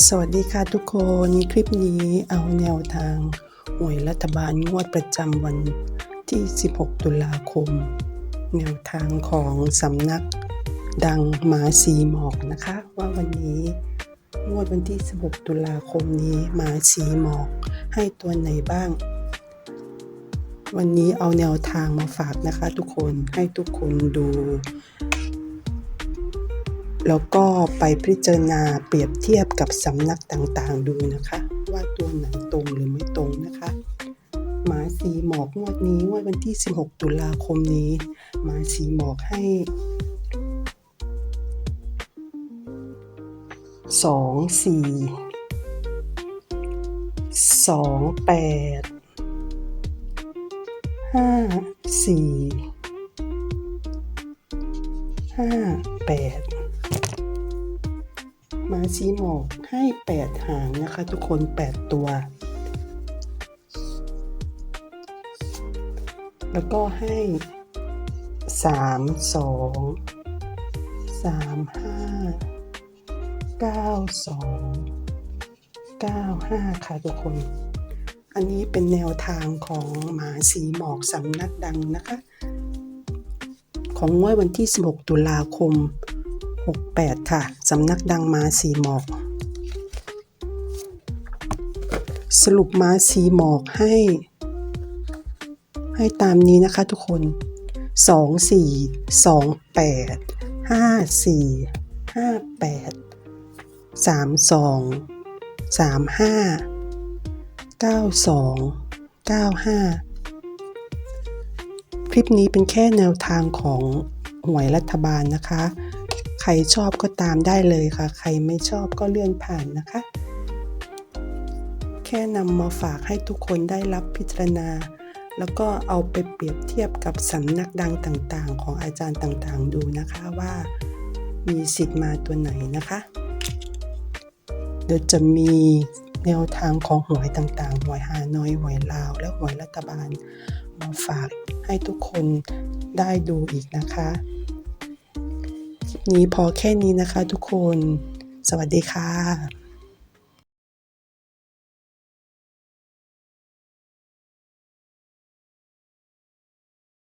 สวัสดีค่ะทุกคนคลิปนี้เอาแนวทางหวยรัฐบาลงวดประจำวันที่ 16 ตุลาคม แนวทางของสำนักดังหมาสีหมอกนะคะ ว่าวันนี้งวดวันที่ 16 ตุลาคมนี้หมาสีหมอกให้ตัวไหนบ้าง วันนี้เอาแนวทางมาฝากนะคะ ทุกคนให้ทุกคนดู แล้วก็ไปพิจารณาเปรียบเทียบกับสำนักต่างๆ ดูนะคะ ว่าตัวไหนตรงหรือไม่ตรงนะคะหมาสีหมอกงวดนี้งวดวันที่ 16 ตุลาคมนี้หมาสีหมอกให้ 2 4 2 8 5 4 5 8 มาซีหมอกให้ 8 หางนะคะ ทุกคน 8 ตัว แล้วก็ให้ 3 2 3 5 9 2 9 5 ค่ะทุกคน อันนี้เป็นแนวทางของหมาสีหมอกสำนักดังนะคะ ของงวดวันที่ 16 ตุลาคม 68 ค่ะ สำนักดังมาสีหมอก สรุปมาสีหมอกให้ ให้ตามนี้นะคะทุกคน 2 4 2 8 5 4 5 8 3 2 3 5 9 2 9 5คลิปนี้เป็นแค่แนวทางของหวยรัฐบาลนะคะ ใครชอบก็ตามได้เลยค่ะ ใครไม่ชอบก็เลื่อนผ่านนะคะ แค่นำมาฝากให้ทุกคนได้รับพิจารณา แล้วก็เอาไปเปรียบเทียบกับสำนักดังต่างๆ ของอาจารย์ต่างๆ ดูนะคะว่ามีสิทธิ์มาตัวไหนนะคะเดี๋ยวจะมีแนวทางของหวยต่างๆ หวยฮานอย หวยลาว และหวยรัฐบาลมาฝากให้ทุกคนได้ดูอีกนะคะ นี้พอแค่นี้นะคะทุกคน สวัสดีค่ะ